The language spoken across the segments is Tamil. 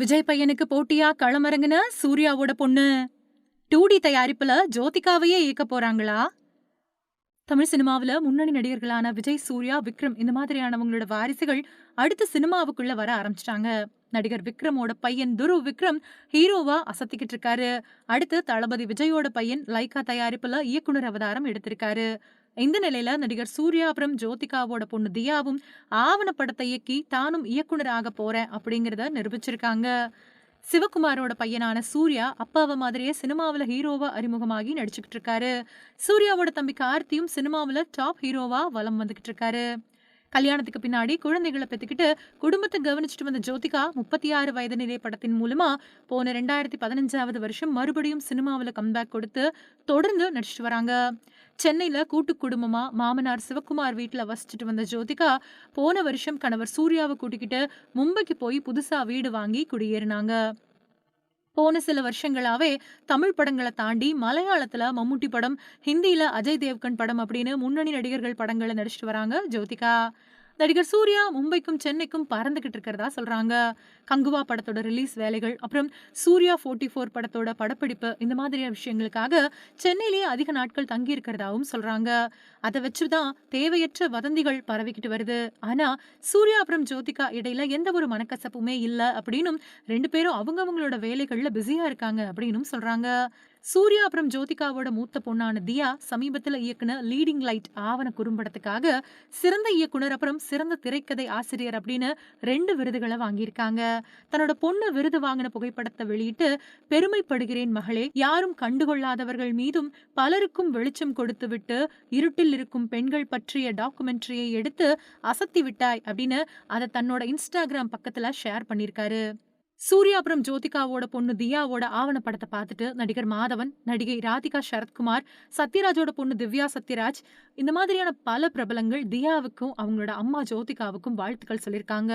விஜய் பையனுக்கு போட்டியா களமிறங்கின சூர்யாவோட பொண்ணு? டூ டி தயாரிப்புல ஜோதிகாவையே இயக்க போறாங்களா? தமிழ் சினிமாவுல முன்னணி நடிகர்களான விஜய் சூர்யா விக்ரம் இந்த மாதிரியானவங்களோட வாரிசுகள் அடுத்த சினிமாவுக்குள்ள வர ஆரம்பிச்சிட்டாங்க. நடிகர் விக்ரமோட பையன் துருவ் விக்ரம் ஹீரோவா அசத்திக்கிட்டு இருக்காரு. அடுத்து தளபதி விஜயோட பையன் லைகா தயாரிப்புல இயக்குனர் அவதாரம் எடுத்திருக்காரு. இந்த நிலையில நடிகர் சூர்யா அப்புறம் ஜோதிகாவோட பொண்ணு தியாவும் ஆவணப்படத்தை இயக்கி தானும் இயக்குனர் போறேன் அப்படிங்கறத நிரூபிச்சிருக்காங்க. சிவகுமாரோட பையனான சூர்யா அப்பாவை மாதிரியே சினிமாவில் ஹீரோவா அறிமுகமாகி நடிச்சுக்கிட்டு இருக்காரு. சூர்யாவோட தம்பி கார்த்தியும் சினிமாவில் டாப் ஹீரோவா வலம் வந்துகிட்டு இருக்காரு. கல்யாணத்துக்கு பின்னாடி குழந்தைகளை பெற்றுக்கிட்டு குடும்பத்தை கவனிச்சுட்டு வந்த ஜோதிகா முப்பத்தி ஆறு வயது நிலை படத்தின் மூலமா போன ரெண்டாயிரத்தி பதினஞ்சாவது வருஷம் மறுபடியும் சினிமாவில் கம்பேக் கொடுத்து தொடர்ந்து நடிச்சிட்டு வராங்க. சென்னையில கூட்டு குடும்பமா மாமனார் சிவக்குமார் வீட்டில் வசிச்சுட்டு வந்த ஜோதிகா போன வருஷம் கணவர் சூர்யாவை கூட்டிக்கிட்டு மும்பைக்கு போய் புதுசா வீடு வாங்கி குடியேறினாங்க. போன சில வருஷங்களாவே தமிழ் படங்களை தாண்டி மலையாளத்துல மம்முட்டி படம் ஹிந்தியில அஜய் தேவ்கன் படம் அப்படின்னு முன்னணி நடிகர்கள் படங்களை நடிச்சிட்டு வராங்க ஜோதிகா. நடிகர் சூர்யா மும்பைக்கும் சென்னைக்கும் பறந்துகிட்டு இருக்கிறதா சொல்றாங்க. கங்குவா படத்தோட ரிலீஸ் வேலைகள் அப்புறம் சூர்யா ஃபோர்ட்டி ஃபோர் படத்தோட படப்பிடிப்பு இந்த மாதிரியான விஷயங்களுக்காக சென்னையிலேயே அதிக நாட்கள் தங்கி இருக்கிறதாவும் சொல்றாங்க. அதை வச்சுதான் தேவையற்ற வதந்திகள் பரவிக்கிட்டு வருது. ஆனா சூர்யா அப்புறம் ஜோதிகா இடையில எந்த ஒரு மனக்கசப்புமே இல்லை. அப்படின்னும் ரெண்டு பேரும் அவங்கவுங்களோட வேலைகள்ல பிஸியா இருக்காங்க அப்படின்னும் சொல்றாங்க. சூர்யா அப்புறம் ஜோதிகாவோட மூத்த பொண்ணான தியா சமீபத்துல இயக்குன லீடிங் லைட் ஆவண குறும்படத்துக்காக சிறந்த இயக்குனர் அப்புறம் சிறந்த திரைக்கதை ஆசிரியர் அப்படின்னு ரெண்டு விருதுகளை வாங்கியிருக்காங்க. தன்னோட பொண்ணு விருது வாங்கின புகைப்படத்தை வெளியிட்டு பெருமைப்படுகிறேன் மகளே யாரும் கண்டுகொள்ளாதவர்கள் மீதும் பலருக்கும் வெளிச்சம் கொடுத்து விட்டு இருட்டில் இருக்கும் பெண்கள் பற்றிய டாக்குமெண்ட்ரியை எடுத்து அசத்தி விட்டாய் அப்படின்னு அதை தன்னோட இன்ஸ்டாகிராம் பக்கத்துல ஷேர் பண்ணியிருக்காரு. சூர்யா அப்புறம் ஜோதிகாவோட பொண்ணு தியாவோட ஆவண படத்தை பார்த்துட்டு நடிகர் மாதவன் நடிகை ராதிகா சரத்குமார் சத்யராஜோட பொண்ணு திவ்யா சத்யராஜ் இந்த மாதிரியான பல பிரபலங்கள் தியாவுக்கும் அவங்களோட அம்மா ஜோதிகாவுக்கும் வாழ்த்துக்கள் சொல்லியிருக்காங்க.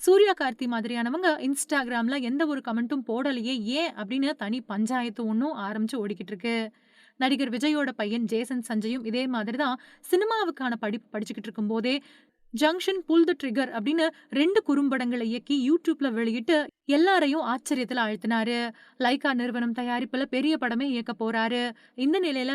சூர்யா கார்த்தி மாதிரியானவங்க இன்ஸ்டாகிராம்ல எந்த ஒரு கமெண்ட்டும் போடலையே ஏன் அப்படின்னு தனி பஞ்சாயத்து ஒன்றும் ஆரம்பிச்சு ஓடிக்கிட்டு இருக்கு. நடிகர் விஜயோட பையன் ஜேசன் சஞ்சயும் இதே மாதிரி தான் சினிமாவுக்கான படிப்பு படிச்சுக்கிட்டு இருக்கும்போதே ஜங்ஷன் புல் த ட்ரிகர் அப்படின்னு ரெண்டு குறும்படங்களை இயக்கி யூடியூப்ல வெளியிட்டு எல்லாரையும் ஆச்சரியத்துல அழுத்தினாரு லைகா நிறுவனம் தயாரிப்புல பெரிய படமே இயக்க போறாரு. இந்த நிலையில